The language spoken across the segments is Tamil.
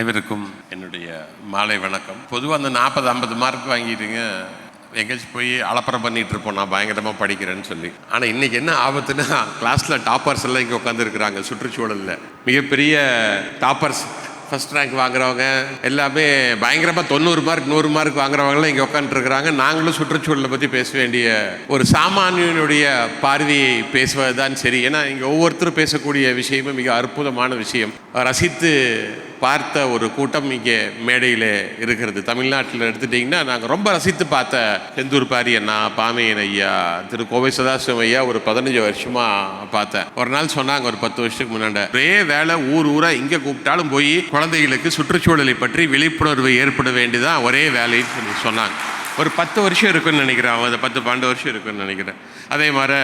அனைவருக்கும் என்னுடைய மாலை வணக்கம். பொதுவாக அந்த நாற்பது ஐம்பது மார்க் வாங்கிட்டுங்க எங்கேயாச்சும் போய் அலப்பறம் பண்ணிட்டு இருப்போம். நான் பயங்கரமாக படிக்கிறேன்னு சொல்லி. ஆனால் இன்றைக்கி என்ன ஆபத்துன்னா கிளாஸில் டாப்பர்ஸ் எல்லாம் இங்கே உட்காந்துருக்குறாங்க சுற்றுச்சூழலில். மிகப்பெரிய டாப்பர்ஸ் ஃபஸ்ட் ரேங்க் வாங்குறவங்க எல்லாமே பயங்கரமாக தொண்ணூறு மார்க் நூறு மார்க் வாங்குறவங்களாம் இங்கே உட்காந்துருக்குறாங்க நாங்களும் சுற்றுச்சூழலை பற்றி பேச வேண்டிய ஒரு சாமானியனுடைய பார்வையை பேசுவது தான் சரி. ஏன்னா இங்கே ஒவ்வொருத்தரும் பேசக்கூடிய விஷயமும் மிக அற்புதமான விஷயம். ரசித்து பார்த்த ஒரு கூட்டம் இங்கே மேடையில் இருக்கிறது. தமிழ்நாட்டில் எடுத்துட்டிங்கன்னா நாங்கள் ரொம்ப ரசித்து பார்த்த செந்தூர் பாரி அண்ணா பாமையன் ஐயா திரு கோவை சதாசிவம் ஐயா ஒரு பதினஞ்சு வருஷமாக பார்த்தேன். ஒரு நாள் சொன்னாங்க ஒரு பத்து வருஷத்துக்கு முன்னாடி ஒரே வேலை ஊர் ஊராக இங்கே கூப்பிட்டாலும் போய் குழந்தைகளுக்கு சுற்றுச்சூழலை பற்றி விழிப்புணர்வு ஏற்பட வேண்டியதான் ஒரே வேலைன்னு சொல்லி சொன்னாங்க. ஒரு பத்து வருஷம் இருக்குன்னு நினைக்கிறேன். அவங்க பத்து பன்னெண்டு வருஷம் இருக்குன்னு நினைக்கிறேன். அதே மாதிரி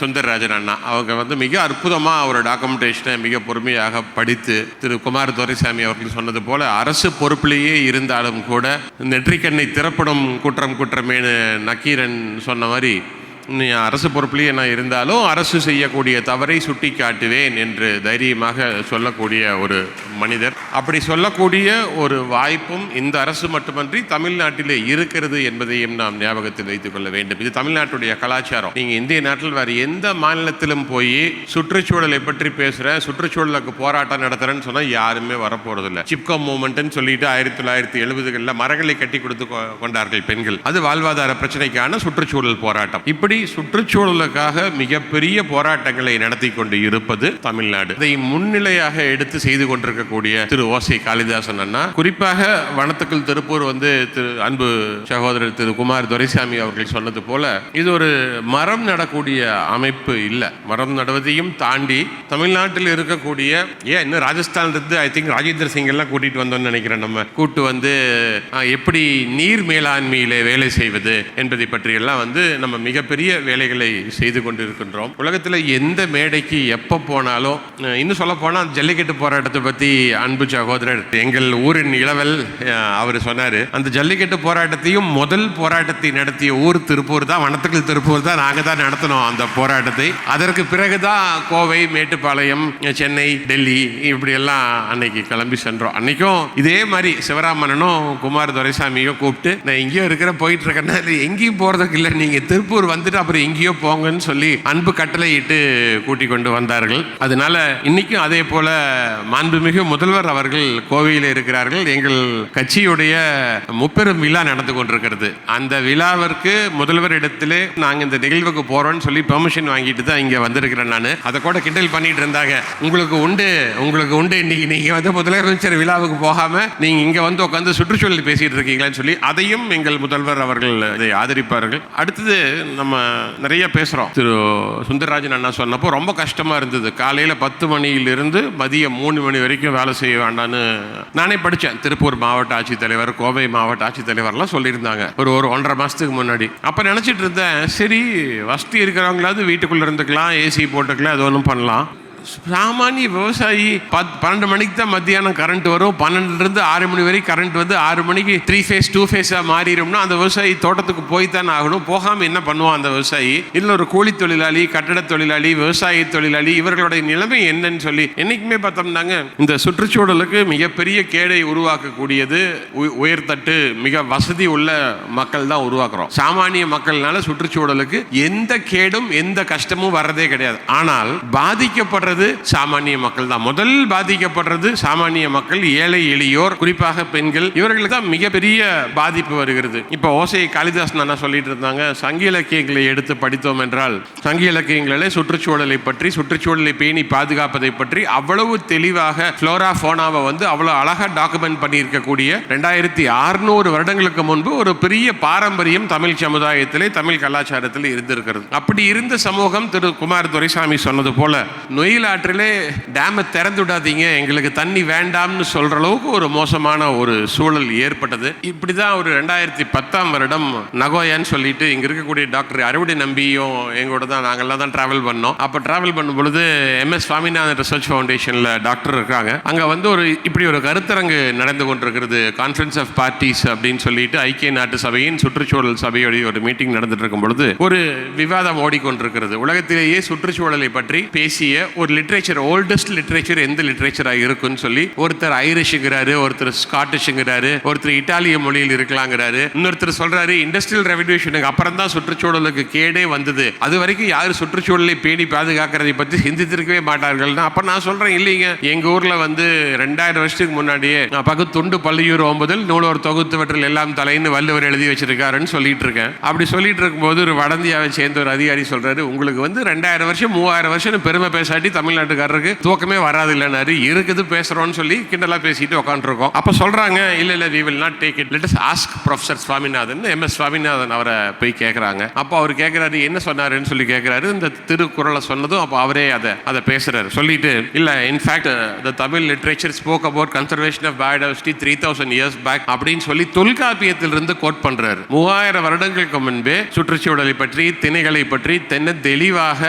சுந்தரராஜன் அண்ணா அவங்க வந்து மிக அற்புதமாக ஒரு டாக்குமெண்டேஷனை மிக பொறுமையாக படித்து திரு குமார் துரைசாமி அவர்கள் சொன்னது போல் அரசு பொறுப்பிலேயே இருந்தாலும் கூட நெற்றிக்கண்ணை திறப்படும் குற்றம் குற்றமேனு நக்கீரன் சொன்ன மாதிரி நீ அரசு பொறுப்புலேயே நான் இருந்தாலும் அரசு செய்யக்கூடிய தவறை சுட்டி காட்டுவேன் என்று தைரியமாக சொல்லக்கூடிய ஒரு மனிதர். அப்படி சொல்லக்கூடிய ஒரு வாய்ப்பும் இந்த அரசு மட்டுமன்றி தமிழ்நாட்டிலே இருக்கிறது என்பதையும் நாம் ஞாபகத்தில் வைத்துக் கொள்ள வேண்டும். இது தமிழ்நாட்டுடைய கலாச்சாரம். நீங்கள் இந்திய நாட்டில் வேறு எந்த மாநிலத்திலும் போய் சுற்றுச்சூழலை பற்றி பேசுகிறேன் சுற்றுச்சூழலுக்கு போராட்டம் நடத்துகிறேன்னு சொன்னால் யாருமே வரப்போறதில்லை. சிப்கோ மூமெண்ட்னு சொல்லிட்டு ஆயிரத்தி தொள்ளாயிரத்தி எழுபதுகளில் மரங்களை கட்டி கொடுத்து கொண்டார்கள் பெண்கள். அது வாழ்வாதார பிரச்சனைக்கான சுற்றுச்சூழல் போராட்டம். இப்படி சுற்றுச்சூழலுக்காக மிகப்பெரிய போராட்டங்களை நடத்தி கொண்டு இருப்பது தமிழ்நாடு. இதை முன்னிலையாக எடுத்து செய்து கொண்டிருக்கக்கூடிய திரு ஓசை காளிதாசன் அண்ணா. குறிப்பாக வனத்துக்குள் திருப்பூர் வந்து திரு அன்பு சகோதரர் திரு குமார் துரைசாமி அவர்கள் சொன்னது போல இது ஒரு மரம் நடக்கூடிய அமைப்பு இல்லை. மரம் நடுவதையும் தாண்டி தமிழ்நாட்டில் இருக்கக்கூடிய ஏன் இன்னும் ராஜஸ்தான் இருந்து ஐ திங்க் ராஜேந்திர சிங் எல்லாம் கூட்டிட்டு வந்தோம்னு நினைக்கிறேன் நம்ம. கூட்டு வந்து எப்படி நீர் மேலாண்மையிலே வேலை செய்வது என்பதை பற்றியெல்லாம் வந்து நம்ம மிகப்பெரிய வேலைகளை செய்து கொண்டிருக்கின்றோம். உலகத்தில் எந்த மேடைக்கு எப்போ போனாலும் இன்னும் சொல்ல போனால் ஜல்லிக்கட்டு போராட்டத்தை பற்றி அன்பு சகோதரர் எங்கள் ஊரின் இளவல் அவர் சொன்னார். அந்த ஜல்லிக்கட்டு போராட்டத்தையும் முதல் போராட்டத்தை நடத்திய ஊர் திருப்பூர் தான் வனத்துக்கள் திருப்பூர் தான் நாங்கள் தான் நடத்தினோம் அந்த போராட்டத்தை. அதற்கு பிறகு தான் கோவை மேட்டுப்பாளையம் சென்னை டெல்லி இப்படி எல்லாம் அன்னைக்கு கிளம்பி சென்றோம். அன்னைக்கும் இதே மாதிரி சிவராமனனும் குமார் துரைசாமியும் கூப்பிட்டு நான் எங்கேயோ இருக்கிற போயிட்டு இருக்கேன்னா எங்கேயும் போறதுக்கு இல்லை. நீங்கள் திருப்பூர் வந்து பார்த்துட்டு அப்புறம் எங்கேயோ போங்கன்னு சொல்லி அன்பு கட்டளையிட்டு கூட்டி கொண்டு வந்தார்கள். அதனால இன்னைக்கும் அதே போல மாண்புமிகு முதல்வர் அவர்கள் கோவையில் இருக்கிறார்கள். எங்கள் கட்சியுடைய முப்பெரும் விழா நடந்து கொண்டிருக்கிறது. அந்த விழாவிற்கு முதல்வர் இடத்திலே நாங்கள் இந்த நிகழ்வுக்கு போறோம்னு சொல்லி பெர்மிஷன் வாங்கிட்டு தான் இங்கே வந்திருக்கிறேன் நான். அதை கூட கிண்டல் பண்ணிட்டு இருந்தாங்க. உங்களுக்கு உண்டு உங்களுக்கு உண்டு. இன்னைக்கு நீங்கள் வந்து முதலமைச்சர் விழாவுக்கு போகாம நீங்கள் இங்கே வந்து உட்காந்து சுற்றுச்சூழல் பேசிட்டு இருக்கீங்களான்னு சொல்லி அதையும் எங்கள் முதல்வர் அவர்கள் இதை ஆதரிப்பார்கள். அடுத்தது நம்ம நிறைய பேசுகிறோம் திரு சுந்தரராஜன் அண்ணா சொன்னப்போ ரொம்ப கஷ்டமாக இருந்தது. காலையில் பத்து மணியிலிருந்து மதியம் மூணு மணி வரைக்கும் வேலை செய்ய வேண்டாம்னு நானே படித்தேன் திருப்பூர் மாவட்ட ஆட்சித்தலைவர் கோவை மாவட்ட ஆட்சித்தலைவர்லாம் சொல்லியிருந்தாங்க. ஒரு ஒரு ஒன்றரை மாதத்துக்கு முன்னாடி. அப்போ நினச்சிட்டு இருந்தேன் சரி வசதி இருக்கிறவங்களாவது வீட்டுக்குள்ளே இருந்துக்கலாம் ஏசி போட்டுக்கலாம் அது ஒன்றும் பண்ணலாம். சாமானிய விவசாயி பத் பன்னெண்டு மணிக்கு தான் மத்தியானம் கரண்ட் வரும். பன்னெண்டுலேருந்து ஆறு மணி வரைக்கும் கரண்ட் வந்து ஆறு மணிக்கு த்ரீ ஃபேஸ் டூ ஃபேஸாக மாறிடும்னா அந்த விவசாயி தோட்டத்துக்கு போய் தானே ஆகணும். போகாமல் என்ன பண்ணுவான் அந்த விவசாயி? இல்லை ஒரு கூலி தொழிலாளி கட்டட தொழிலாளி விவசாய தொழிலாளி இவர்களுடைய நிலைமை என்னன்னு சொல்லி என்னைக்குமே பார்த்தோம்னாங்க. இந்த சுற்றுச்சூழலுக்கு மிகப்பெரிய கேடை உருவாக்கக்கூடியது உ- உயர்தட்டு மிக வசதி உள்ள மக்கள் தான் உருவாக்குறோம். சாமானிய மக்கள்னால சுற்றுச்சூழலுக்கு எந்த கேடும் எந்த கஷ்டமும் வர்றதே கிடையாது. ஆனால் பாதிக்கப்படுற பாதிக்கப்படுறது சாமானிய மக்கள் தான். முதல் பாதிக்கப்படுறது சாமானிய மக்கள் ஏழை எளியோர் குறிப்பாக பெண்கள் இவர்களுக்கு தான் மிகப்பெரிய பாதிப்பு வருகிறது. இப்போ ஓசை காளிதாஸ் நானா சொல்லிட்டு இருந்தாங்க சங்க இலக்கியங்களை எடுத்து படித்தோம் என்றால் சங்க இலக்கியங்களிலே சுற்றுச்சூழலை பற்றி சுற்றுச்சூழலை பேணி பாதுகாப்பதை பற்றி அவ்வளவு தெளிவாக ஃப்ளோரா ஃபோனாவை வந்து அவ்வளவு அழகா டாக்குமெண்ட் பண்ணியிருக்கக்கூடிய ரெண்டாயிரத்தி அறுநூறு வருடங்களுக்கு முன்பு ஒரு பெரிய பாரம்பரியம் தமிழ் சமுதாயத்திலே தமிழ் கலாச்சாரத்தில் இருந்திருக்கிறது. அப்படி இருந்த சமூகம் திரு குமார் துரைசாமி சொன்னது போல நொயில் ஆற்றிலே டேமை திறந்து விடாதீங்க. எங்களுக்கு தண்ணி வேண்டாம்னு சொல்ற அளவுக்கு ஒரு மோசமான ஒரு சூழல் ஏற்பட்டது. இப்படி தான் ஒரு ரெண்டாயிரத்தி பத்தாம் வருடம் நகோயான்னு சொல்லிட்டு இங்கே இருக்கக்கூடிய டாக்டர் அறுவடை நம்பியும் எங்களோட தான் நாங்கள்லாம் தான் டிராவல் பண்ணோம். அப்போ ட்ராவல் பண்ணும் பொழுது எம்எஸ் சுவாமிநாதன் ரிசர்ச் ஃபவுண்டேஷனில் டாக்டர் இருக்காங்க. அங்க வந்து ஒரு இப்படி ஒரு கருத்தரங்கு நடந்து கொண்டிருக்கிறது. கான்ஃபரன்ஸ் ஆஃப் பார்ட்டிஸ் அப்படின்னு சொல்லிட்டு ஐக்கிய நாட்டு சபையின் சுற்றுச்சூழல் சபையுடைய ஒரு மீட்டிங் நடந்துட்டு இருக்கும் பொழுது ஒரு விவாதம் ஓடிக்கொண்டிருக்கிறது. உலகத்திலேயே சுற்றுச்சூழலை பற்றி பேசிய ஒரு ஒரு லிட்ரேச்சர் ஓல்டஸ்ட் லிட்ரேச்சர் எந்த லிட்ரேச்சராக இருக்குன்னு சொல்லி ஒருத்தர் ஐரிஷுங்கிறாரு ஒருத்தர் ஸ்காட்டிஷுங்கிறாரு ஒருத்தர் இட்டாலிய மொழியில் இருக்கலாங்கிறாரு. இன்னொருத்தர் சொல்றாரு இண்டஸ்ட்ரியல் ரெவல்யூஷனுக்கு அப்புறம் தான் சுற்றுச்சூழலுக்கு கேடே வந்தது. அது வரைக்கும் யார் சுற்றுச்சூழலை பேணி பாதுகாக்கிறதை பற்றி சிந்தித்திருக்கவே மாட்டார்கள்னா. அப்போ நான் சொல்றேன் இல்லைங்க. எங்க ஊர்ல வந்து ரெண்டாயிரம் வருஷத்துக்கு முன்னாடியே நான் பகு துண்டு பள்ளியூர் ஒன்பதில் நூலோர் தொகுத்துவற்றில் எல்லாம் தலைன்னு வள்ளுவர் எழுதி வச்சிருக்காருன்னு சொல்லிட்டு இருக்கேன். அப்படி சொல்லிட்டு இருக்கும்போது ஒரு வடந்தியாவை சேர்ந்த ஒரு அதிகாரி சொல்றாரு உங்களுக்கு வந்து ரெண்டாயிரம் வருஷம் மூவாயிரம் வருஷம் பெருமை பேசாட்டி தமிழ்நாட்டுக்காரருக்கு தூக்கமே வராது இல்லைனாரு இருக்குது பேசுறோம்னு சொல்லி கிண்டலா பேசிட்டு உட்காந்துருக்கோம் அப்ப சொல்றாங்க இல்ல இல்ல we will not take it let ask professor Swaminathan M S Swaminathan அவரை போய் கேட்குறாங்க அப்போ அவர் கேட்குறாரு என்ன சொன்னாருன்னு சொல்லி கேட்குறாரு இந்த திருக்குறளை சொன்னதும் அப்போ அவரே அதை அதை பேசுறாரு. சொல்லிட்டு இல்ல in fact the Tamil literature spoke about conservation of biodiversity three thousand years back அப்படின்னு சொல்லி தொல்காப்பியத்திலிருந்து கோட் பண்றாரு. மூவாயிரம் வருடங்களுக்கு முன்பே சுற்றுச்சூழலை பற்றி திணைகளை பற்றி தென்ன தெளிவாக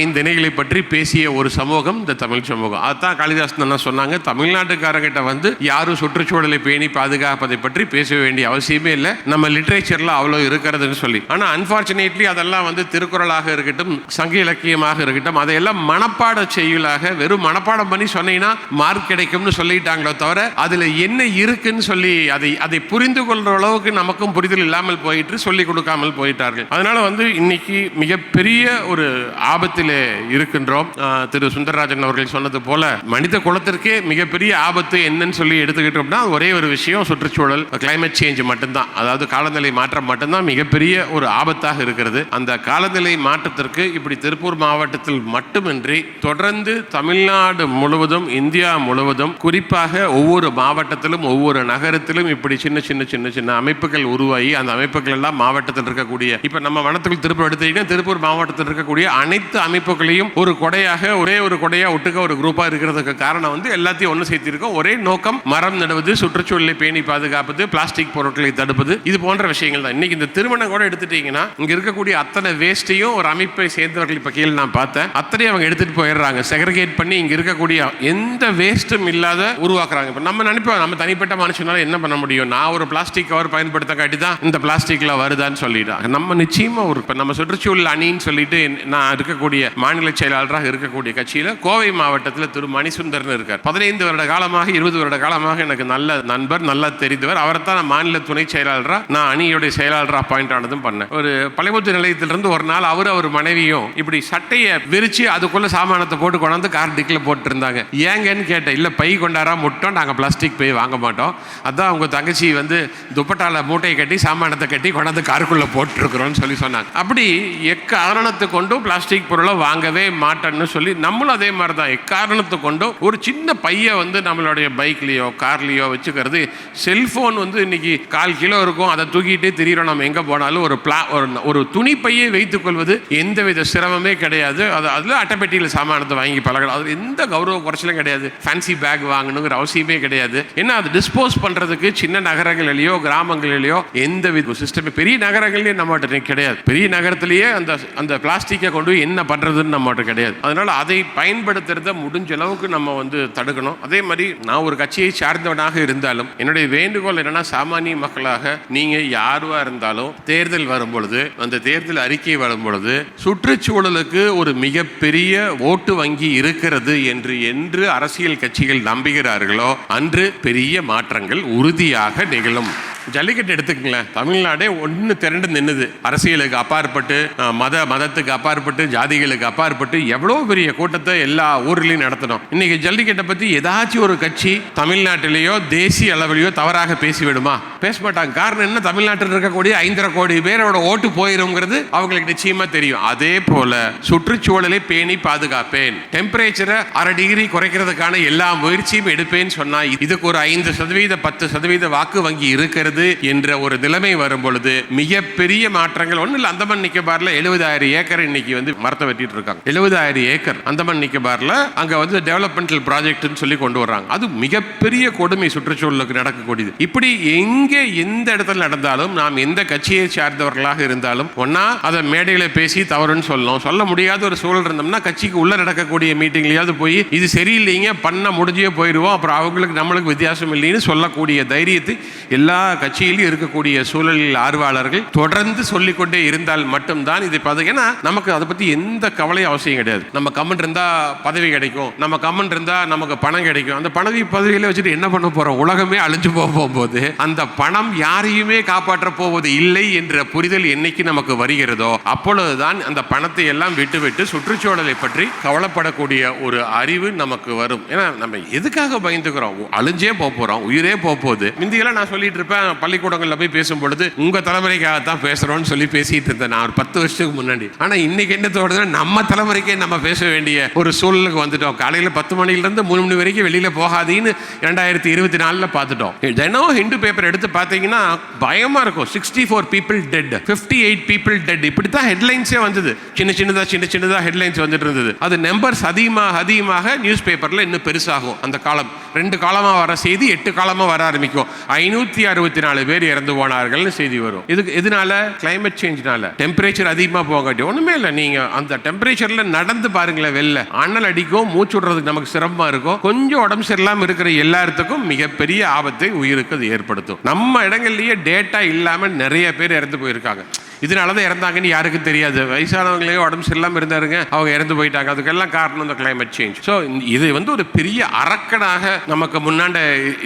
ஐந்து திணைகளை பற்றி பேசிய ஒரு சமூகம் இந்த தமிழ் சமூகம். அதுதான் காளிதாசன் அண்ணா சொன்னாங்க தமிழ்நாட்டுக்காரர்கிட்ட வந்து யாரும் சுற்றுச்சூழலை பேணி பாதுகாப்பதை பற்றி பேச வேண்டிய அவசியமே இல்லை. நம்ம லிட்ரேச்சர்ல அவ்வளோ இருக்கிறதுன்னு சொல்லி. ஆனால் அன்பார்ச்சுனேட்லி அதெல்லாம் வந்து திருக்குறளாக இருக்கட்டும் சங்க இலக்கியமாக இருக்கட்டும் அதையெல்லாம் மனப்பாட செய்யுளாக வெறும் மனப்பாடம் பண்ணி சொன்னீங்கன்னா மார்க் கிடைக்கும்னு சொல்லிட்டாங்களோ தவிர அதுல என்ன இருக்குன்னு சொல்லி அதை அதை புரிந்து கொள்ற அளவுக்கு நமக்கும் புரிதல் இல்லாமல் போயிட்டு சொல்லி கொடுக்காமல் போயிட்டார்கள். அதனால வந்து இன்னைக்கு மிகப்பெரிய ஒரு ஆபத்தில் இருக்கின்றோம். திரு திரு சுந்தரராஜன் அவர்கள் சொன்னது போல மனித குலத்திற்கே மிகப்பெரிய ஆபத்து என்னன்னு சொல்லி எடுத்துக்கிட்டோம்னா ஒரே ஒரு விஷயம் சுற்றுச்சூழல் கிளைமேட் சேஞ்ச் மட்டும்தான். அதாவது காலநிலை மாற்றம் மட்டும்தான் மிகப்பெரிய ஒரு ஆபத்தாக இருக்கிறது. அந்த காலநிலை மாற்றத்திற்கு இப்படி திருப்பூர் மாவட்டத்தில் மட்டுமின்றி தொடர்ந்து தமிழ்நாடு முழுவதும் இந்தியா முழுவதும் குறிப்பாக ஒவ்வொரு மாவட்டத்திலும் ஒவ்வொரு நகரத்திலும் இப்படி சின்ன சின்ன சின்ன சின்ன அமைப்புகள் உருவாகி அந்த அமைப்புகள் எல்லாம் மாவட்டத்தில் இருக்கக்கூடிய இப்ப நம்ம வனத்துக்குள் திருப்பூர் எடுத்தீங்கன்னா திருப்பூர் மாவட்டத்தில் இருக்கக்கூடிய அனைத்து அமைப்புகளையும் ஒரு கொடையாக ஒரே ஒரு கொடையா ஒட்டுக்க ஒரு குரூப்பா இருக்கிறதுக்கு காரணம் வந்து எல்லாத்தையும் ஒன்று சேர்த்திருக்கோம் ஒரே நோக்கம் மரம் நடுவது சுற்றுச்சூழலை பேணி பாதுகாப்பது பிளாஸ்டிக் பொருட்களை தடுப்பது இது போன்ற விஷயங்கள் தான் இன்னைக்கு இந்த திருமணம் கூட எடுத்துட்டீங்கன்னா இங்க இருக்கக்கூடிய அத்தனை வேஸ்ட்டையும் ஒரு அமைப்பை சேர்ந்தவர்கள் இப்ப கீழே நான் பார்த்தேன். அத்தனை அவங்க எடுத்துட்டு போயிடுறாங்க. செக்ரிகேட் பண்ணி இங்க இருக்கக்கூடிய எந்த வேஸ்ட்டும் இல்லாத உருவாக்குறாங்க. இப்ப நம்ம நினைப்போம் நம்ம தனிப்பட்ட மனுஷனால என்ன பண்ண முடியும்? நான் ஒரு பிளாஸ்டிக் கவர் பயன்படுத்த காட்டி தான் இந்த பிளாஸ்டிக்ல வருதான்னு சொல்லிடுறாங்க நம்ம நிச்சயமா ஒரு நம்ம சுற்றுச்சூழல் அணின்னு சொல்லிட்டு நான் இருக்கக்கூடிய மாநில செயலாளராக இருக்கக்கூடிய கட்சியில் கோவை மாவட்டத்தில் திரு மணிசுந்தர்னு இருக்கார். பதினைந்து வருட காலமாக இருபது வருட காலமாக எனக்கு நல்ல நண்பர் நல்லா தெரிந்தவர். அவரை தான் நான் மாநில துணை செயலாளராக நான் அணியுடைய செயலாளராக அப்பாயிண்ட் ஆனதும் பண்ணேன். ஒரு பழைமுத்து நிலையத்திலிருந்து ஒரு நாள் அவர் அவர் மனைவியும் இப்படி சட்டையை விரிச்சு அதுக்குள்ள சாமானத்தை போட்டு கொண்டாந்து கார் டிக்கில் போட்டுருந்தாங்க. ஏங்கன்னு கேட்டேன். இல்லை பை கொண்டாரா முட்டோம். நாங்கள் பிளாஸ்டிக் பை வாங்க மாட்டோம். அதான் உங்கள் தங்கச்சி வந்து துப்பட்டால மூட்டையை கட்டி சாமானத்தை கட்டி கொண்டாந்து காருக்குள்ளே போட்டுருக்குறோம்னு சொல்லி சொன்னாங்க. அப்படி எக்காரணத்தை கொண்டும் பிளாஸ்டிக் பொருளை வாங்கவே மாட்டேன்னு சொல்லி நம்மளும் அதே மாதிரி தான் எக்காரணத்தை கொண்டும் ஒரு சின்ன பையை வந்து நம்மளுடைய பைக்லேயோ கார்லேயோ வச்சுக்கிறது செல்ஃபோன் வந்து இன்னைக்கு கால் கிலோ இருக்கும் அதை தூக்கிட்டே திரியிறோம் நம்ம எங்கே போனாலும் ஒரு பிளா ஒரு ஒரு துணி பையை வைத்துக் கொள்வது எந்தவித சிரமமே கிடையாது. அது அதில் அட்டைப்பெட்டியில் சாமானத்தை வாங்கி பழகலாம். அது எந்த கௌரவ குறைச்சலும் கிடையாது. ஃபேன்சி பேக் வாங்கணுங்கிற அவசியமே கிடையாது. ஏன்னா அது டிஸ்போஸ் பண்ணுறதுக்கு சின்ன நகரங்களிலேயோ கிராமங்களிலேயோ எந்த வித சிஸ்டமே பெரிய நகரங்கள்லேயும் நம்மகிட்ட கிடையாது. பெரிய நகரத்திலேயே அந்த அந்த பிளாஸ்டிக்கை கொண்டு போய் என்ன பண்ணுறதுன்னு நம்மகிட்ட கிடையாது. அதனால் அதை பயன்படுத்துறத முடிஞ்ச அளவுக்கு நம்ம வந்து தடுக்கணும். அதே மாதிரி நான் ஒரு கட்சியை சார்ந்தவனாக இருந்தாலும் என்னுடைய வேண்டுகோள் என்னன்னா சாமானிய மக்களாக நீங்க யாருவா இருந்தாலும் தேர்தல் வரும் பொழுது அந்த தேர்தல் அறிக்கை வரும் பொழுது சுற்றுச்சூழலுக்கு ஒரு மிகப்பெரிய ஓட்டு வங்கி இருக்கிறது என்று என்று அரசியல் கட்சிகள் நம்புகிறார்களோ அன்று பெரிய மாற்றங்கள் உறுதியாக நிகழும். ஜல்லிக்கட்டு எடுத்துக்கங்களேன். தமிழ்நாடே ஒன்று திரண்டு நின்னுது. அரசியலுக்கு அப்பாற்பட்டு மத மதத்துக்கு அப்பாற்பட்டு ஜாதிகளுக்கு அப்பாற்பட்டு எவ்வளோ பெரிய கூட்டத்தை எல்லா ஊர்லேயும் நடத்தணும் இன்னைக்கு ஜல்லிக்கட்டை பற்றி ஏதாச்சும் ஒரு கட்சி தமிழ்நாட்டிலேயோ தேசிய அளவிலேயோ தவறாக பேசிவிடுமா? பேச மாட்டாங்க. காரணம் என்ன? தமிழ்நாட்டில் இருக்கக்கூடிய ஐந்தரை கோடி பேரோட ஓட்டு போயிருங்கிறது அவங்களுக்கு நிச்சயமாக தெரியும். அதே போல சுற்றுச்சூழலை பேணி பாதுகாப்பேன். டெம்பரேச்சரை அரை டிகிரி குறைக்கிறதுக்கான எல்லா முயற்சியும் எடுப்பேன்னு சொன்னால் இதுக்கு ஒரு ஐந்து சதவீத பத்து சதவீத வாக்கு வங்கி இருக்கிறது. என்ற ஒரு நிலைமை வரும் பொழுது மிகப்பெரிய மாற்றங்கள் ஒன்றும் இல்லை அந்தமான் நிக்கோபார்ல எழுபதாயிரம் ஏக்கர் இன்னைக்கு வந்து மரத்தை வெட்டிட்டு இருக்காங்க. எழுபதாயிரம் ஏக்கர். அந்தமான் நிக்கோபார்ல அங்க வந்து டெவலப்மெண்டல் ப்ராஜெக்ட்னு சொல்லி கொண்டு வர்றாங்க. அது மிகப்பெரிய கொடுமை சுற்றுச்சூழலுக்கு நடக்கக்கூடியது. இப்படி எங்கே எந்த இடத்துல நடந்தாலும் நாம் எந்த கட்சியை சார்ந்தவர்களாக இருந்தாலும் ஒன்னா அதை மேடையில் பேசி தவறுன்னு சொல்லணும். சொல்ல முடியாத ஒரு சூழல் இருந்தோம்னா கட்சிக்கு உள்ள நடக்கக்கூடிய மீட்டிங்லையாவது போய் இது சரியில்லைங்க பண்ண முடிஞ்சே போயிடுவோம் அப்புறம் அவங்களுக்கு நம்மளுக்கு வித்தியாசம் இல்லைன்னு சொல்லக்கூடிய தைரியத்தை எல்லா கட்சியில் இருக்கக்கூடிய சூழலில் ஆர்வலர்கள் தொடர்ந்து சொல்லிக்கொண்டே இருந்தால் மட்டும்தான் இது பதவி. ஏன்னா நமக்கு அதை பத்தி எந்த கவலையும் அவசியம் கிடையாது. நம்ம கமெண்ட் இருந்தா பதவி கிடைக்கும். நம்ம கமெண்ட் இருந்தா நமக்கு பணம் கிடைக்கும். அந்த பதவி பதவியில வச்சுட்டு என்ன பண்ண போறோம்? உலகமே அழிஞ்சு போக போகும்போது அந்த பணம் யாரையுமே காப்பாற்ற போவது இல்லை என்ற புரிதல் என்னைக்கு நமக்கு வருகிறதோ அப்பொழுதுதான் அந்த பணத்தை எல்லாம் விட்டுவிட்டு சுற்றுச்சூழலை பற்றி கவலைப்படக்கூடிய ஒரு அறிவு நமக்கு வரும். ஏன்னா நம்ம எதுக்காக பயந்துக்கிறோம்? அழிஞ்சே போக போறோம். உயிரே போக போகுது. முந்தியெல்லாம் நான் சொல்லிட்டு இருப்பேன் பள்ளிக்கூடங்களில் போய் பேசும் பொழுது உங்க தலைமுறைக்காக தான் பேசுறோம்னு சொல்லி பேசிட்டு இருந்தேன் நான் ஒரு பத்து வருஷத்துக்கு முன்னாடி. ஆனா இன்னைக்கு என்ன தோணுதுன்னா நம்ம தலைமுறைக்கே நம்ம பேச வேண்டிய ஒரு சூழலுக்கு வந்துட்டோம். காலையில பத்து மணிலேருந்து மூணு மணி வரைக்கும் வெளியில போகாதீன்னு ரெண்டாயிரத்தி இருபத்தி நாலுல பார்த்துட்டோம். தினம் ஹிந்து பேப்பர் எடுத்து பார்த்தீங்கன்னா பயமா இருக்கும். Sixty four people dead fifty eight people dead இப்படி தான் ஹெட்லைன்ஸே வந்தது. சின்ன சின்னதா சின்ன சின்னதா ஹெட்லைன்ஸ் வந்துட்டு இருந்தது. அது நம்பர்ஸ் அதிகமாக அதிகமாக நியூஸ் பேப்பர்ல இன்னும் பெருசாகும். அந்த காலம். ரெண்டு காலமாக வர செய்தி எட்டு காலமாக வர ஆரம்பிக்கும். ஐநூத்தி அறுபத்தி நாலு பேர் இறந்து போனார்கள்னு செய்தி வரும். இதுக்கு எதனால? கிளைமேட் சேஞ்ச்னால டெம்பரேச்சர் அதிகமாக போகாட்டி ஒன்றுமே இல்லை. நீங்கள் அந்த டெம்பரேச்சரில் நடந்து பாருங்களேன் வெளில. அனல் அடிக்கும் மூச்சு விடுறதுக்கு நமக்கு சிரமமாக இருக்கும். கொஞ்சம் உடம்பு சரியில்லாமல் இருக்கிற எல்லாத்துக்கும் மிகப்பெரிய ஆபத்தை உயிருக்கு அது ஏற்படுத்தும். நம்ம இடங்கள்லேயே டேட்டா இல்லாமல் நிறைய பேர் இறந்து போயிருக்காங்க. இதனால தான் இறந்தாங்கன்னு யாருக்கும் தெரியாது. வயசானவங்களே உடம்பு சரியில்லாமல் இருந்தாருங்க. அவங்க இறந்து போயிட்டாங்க. அதுக்கெல்லாம் காரணம் இந்த கிளைமேட் சேஞ்ச் ஸோ இது வந்து ஒரு பெரிய அரக்கனாக நமக்கு முன்னாண்ட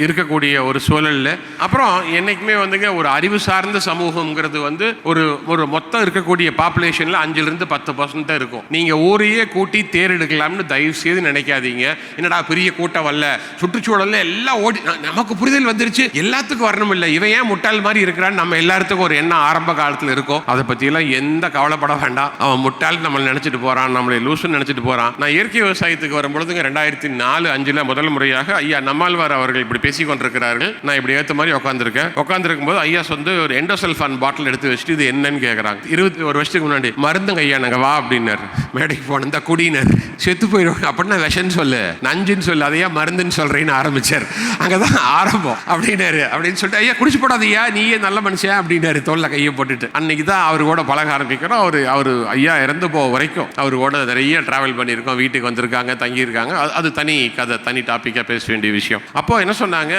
இருக்கக்கூடிய ஒரு சூழலில். அப்புறம் என்னைக்குமே வந்துங்க ஒரு அறிவு சார்ந்த சமூகம்ங்கிறது வந்து ஒரு ஒரு மொத்தம் இருக்கக்கூடிய பாப்புலேஷனில் அஞ்சுலேருந்து பத்து பர்சன்ட் இருக்கும். நீங்கள் ஊரையே கூட்டி தேர் எடுக்கலாம்னு தயவு செய்து நினைக்காதீங்க. என்னடா பெரிய கூட்டம் வரல. சுற்றுச்சூழலில் எல்லாம் ஓடி நமக்கு புரிதல் வந்துருச்சு. எல்லாத்துக்கும் வரணும் இல்லை இவன் ஏன் முட்டாள் மாதிரி இருக்கிறான்னு நம்ம எல்லாத்துக்கும் ஒரு எண்ணம் ஆரம்ப காலத்தில் இருக்கும். அதை பற்றியெல்லாம் எந்த கவலைப்பட வேண்டாம். அவன் முட்டாள் நம்மளை நினச்சிட்டு போகிறான் நம்மளை லூசுன்னு நினச்சிட்டு போகிறான் நான் இயற்கை விவசாயத்துக்கு வரும்பொழுதுங்க ரெண்டாயிரத்தி நாலு அஞ்சில் முதல் முறையாக ஐயா நம்மாழ்வார் அவர்கள் இப்படி பேசி கொண்டிருக்கிறார்கள். நான் இப்படி ஏற்ற மாதிரி உட்காந்துருக்கேன் உட்காந்துருக்கும் போது ஐயா வந்து ஒரு எண்டோசல்ஃபான் பாட்டில் எடுத்து வச்சுட்டு இது என்னன்னு கேட்குறாங்க இருபத்தி ஒரு வருஷத்துக்கு முன்னாடி மருந்துங்க ஐயா நாங்கள் வா அப்படின்னாரு. மேடைக்கு போன தான் குடியினர் செத்து போயிடுவாங்க அப்படின்னா விஷன்னு சொல்லு. நஞ்சுன்னு சொல்லு அதையா மருந்துன்னு சொல்கிறேன்னு ஆரம்பிச்சார். அங்கே தான் ஆரம்பம். அப்படின்னாரு. அப்படின்னு சொல்லிட்டு ஐயா குடிச்சு போடாதையா நீயே நல்ல மனுஷன் அப்படின்னாரு தோல்ல கையை போட்டுட்டு. அன்னைக்கு தான் அவர் கூட பழக ஆரம்பிக்கிறோம் அவர் அவர் ஐயா இறந்து போக வரைக்கும் அவர் கூட நிறைய டிராவல் பண்ணியிருக்கோம். வீட்டுக்கு வந்திருக்காங்க தங்கியிருக்காங்க. அது- அது தனி கதை தனி டாப்பிக்காக பேச வேண்டிய விஷயம். அப்போ என்ன சொன்னாங்க?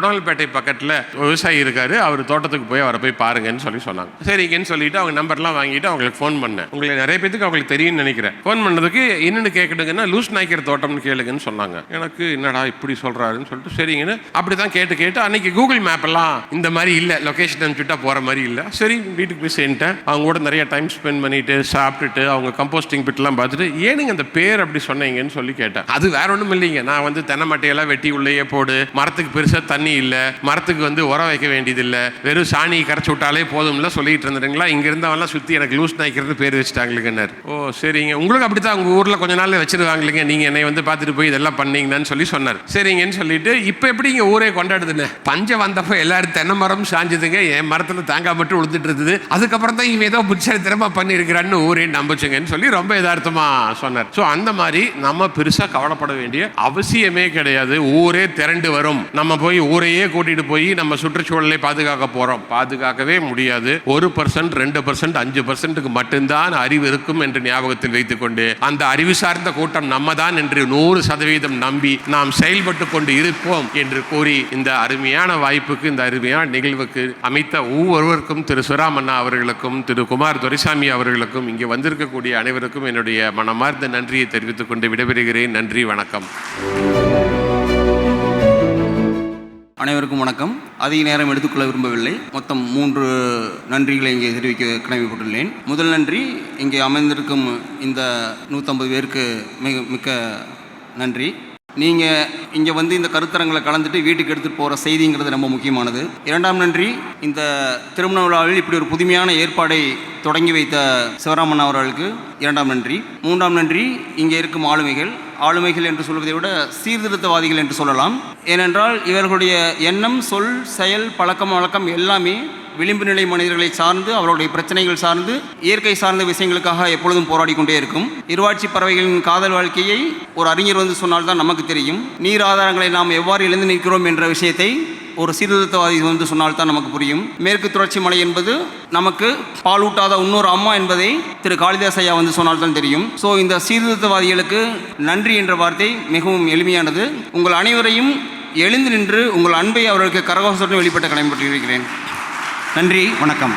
உடல்பேட்டை பக்கத்தில் விவசாயி இருக்காரு. அவர் தோட்டத்துக்கு போய் அவரை போய் பாருங்கன்னு சொல்லி சொன்னாங்க. சரிங்கன்னு சொல்லிட்டு அவங்க நம்பர்லாம் வாங்கிட்டு அவங்களுக்கு ஃபோன் பண்ணேன். உங்களுக்கு நிறைய பேத்துக்கு அவங்களுக்கு தெரியும்னு நினைக்கிறேன். ஃபோன் பண்ணதுக்கு என்னென்னு கேட்கணுங்கன்னா லூஸ் நாய்க்கிற தோட்டம்னு கேளுங்கன்னு சொன்னாங்க. எனக்கு என்னடா இப்படி சொல்கிறாருன்னு சொல்லிட்டு சரிங்கன்னு அப்படி தான் கேட்டு கேட்டு அன்னைக்கு கூகுள் மேப்பெல்லாம் இந்த மாதிரி இல்லை. லொகேஷன் அனுப்பிச்சுட்டா போகிற மாதிரி இல்லை. சரி வீட்டுக்கு போய் அப்படின்ட்டு அவங்க கூட நிறைய டைம் ஸ்பெண்ட் பண்ணிட்டு சாப்பிட்டுட்டு அவங்க கம்போஸ்டிங் பிட்லாம் பார்த்துட்டு ஏனுங்க அந்த பேர் அப்படி சொன்னீங்கன்னு சொல்லி கேட்டேன். அது வேற ஒன்றும் இல்லைங்க. நான் வந்து தென்னை மட்டையெல்லாம் வெட்டி உள்ளேயே போடு மரத்துக்கு பெருசாக தண்ணி இல்லை மரத்துக்கு வந்து உரம் வைக்க வேண்டியதில்லை வெறும் சாணி கரைச்சி விட்டாலே போதும்ல சொல்லிட்டு இருந்துருங்களா இங்க இருந்தவெல்லாம் சுற்றி எனக்கு லூஸ் நாய்க்கிறது பேர் வச்சுட்டாங்களுக்குன்னாரு ஓ சரிங்க. உங்களுக்கு அப்படித்தான். உங்கள் ஊரில் கொஞ்ச நாள் வச்சிருவாங்களுங்க நீங்கள் என்னை வந்து பார்த்துட்டு போய் இதெல்லாம் பண்ணீங்கன்னு சொல்லி சொன்னார். சரிங்கன்னு சொல்லிட்டு இப்போ எப்படி இங்கே ஊரே கொண்டாடுதுன்னு? பஞ்சம் வந்தப்போ எல்லாரும் தென்னை மரம் சாஞ்சுதுங்க. என் மரத்தில் தேங்காய் மட்டும் உளுந்துட்டு இருந்தது. அதுக்கப்புறம் தான் இவன் ஏதோ புட்சரித்திரமா பண்ணியிருக்கிறான்னு ஊரே நம்பிச்சுங்கன்னு சொல்லி ரொம்ப எதார்த்தமாக சொன்னார். ஸோ அந்த மாதிரி நம்ம பெருசாக கவலைப்பட வேண்டிய அவசியமே கிடையாது. ஊரே திரண்டு வரும். நம்ம போய் ஊரையே கூட்டிட்டு போய் நம்ம சுற்றுச்சூழலை பாதுகாக்க போகிறோம் பாதுகாக்கவே முடியாது. ஒரு பர்சன்ட் ரெண்டு பர்சன்ட் அஞ்சு பர்சன்ட்டுக்கு மட்டும்தான் அறிவு இருக்கும் என்று ஞாபகத்தில் வைத்துக்கொண்டு அந்த அறிவு சார்ந்த கூட்டம் நம்ம தான் என்று நூறு சதவீதம் நம்பி நாம் செயல்பட்டு கொண்டு இருப்போம் என்று கூறி இந்த அருமையான வாய்ப்புக்கு இந்த அருமையான நிகழ்வுக்கு அமைத்த ஒவ்வொருவருக்கும் திரு. சுராமண்ணா அவர்களுக்கும் திரு குமார் துரைசாமி அவர்களுக்கும் இங்கே வந்திருக்கக்கூடிய அனைவருக்கும் என்னுடைய மனமார்ந்த நன்றியை தெரிவித்துக் கொண்டு விடைபெறுகிறேன். நன்றி வணக்கம். அனைவருக்கும் வணக்கம். அதிக நேரம் எடுத்துக்கொள்ள விரும்பவில்லை. மொத்தம் மூன்று நன்றிகளை இங்கே தெரிவிக்க கடமைப்பட்டுள்ளேன் முதல் நன்றி இங்கே அமைந்திருக்கும் இந்த நூற்றம்பது பேருக்கு மிக மிக்க நன்றி. நீங்கள் இங்கே வந்து இந்த கருத்தரங்களை கலந்துட்டு வீட்டுக்கு எடுத்துகிட்டு போகிற செய்திங்கிறது ரொம்ப முக்கியமானது. இரண்டாம் நன்றி இந்த திருமண விழாவில் இப்படி ஒரு புதுமையான ஏற்பாடை தொடங்கி வைத்த சிவராமன் அவர்களுக்கு இரண்டாம் நன்றி. மூன்றாம் நன்றி இங்கே இருக்கும் ஆளுமைகள். ஆளுமைகள் என்று சொல்வதை விட சீர்திருத்தவாதிகள் என்று சொல்லலாம். ஏனென்றால் இவர்களுடைய எண்ணம் சொல் செயல் பழக்கம் வழக்கம் எல்லாமே விளிம்பு நிலை மனிதர்களை சார்ந்து அவர்களுடைய பிரச்சனைகள் சார்ந்து இயற்கை சார்ந்த விஷயங்களுக்காக எப்பொழுதும் போராடி கொண்டே இருக்கும். இருவாட்சி பறவைகளின் காதல் வாழ்க்கையை ஒரு அறிஞர் வந்து சொன்னால்தான் நமக்கு தெரியும். நீர் ஆதாரங்களை நாம் எவ்வாறு எழுந்து நிற்கிறோம் என்ற விஷயத்தை ஒரு சீர்திருத்தவாதி வந்து சொன்னால்தான் நமக்கு புரியும். மேற்கு தொடர்ச்சி மலை என்பது நமக்கு பாலூட்டாத இன்னொரு அம்மா என்பதை திரு காளிதாஸ் ஐயா வந்து சொன்னால்தான் தெரியும். ஸோ இந்த சீர்திருத்தவாதிகளுக்கு நன்றி என்ற வார்த்தை மிகவும் எளிமையானது. உங்கள் அனைவரையும் எழுந்து நின்று உங்கள் அன்பை அவர்களுக்கு கரகோசத்துடன் வெளிப்பட்ட கடமைப்பட்டிருக்கிறேன் நன்றி வணக்கம்.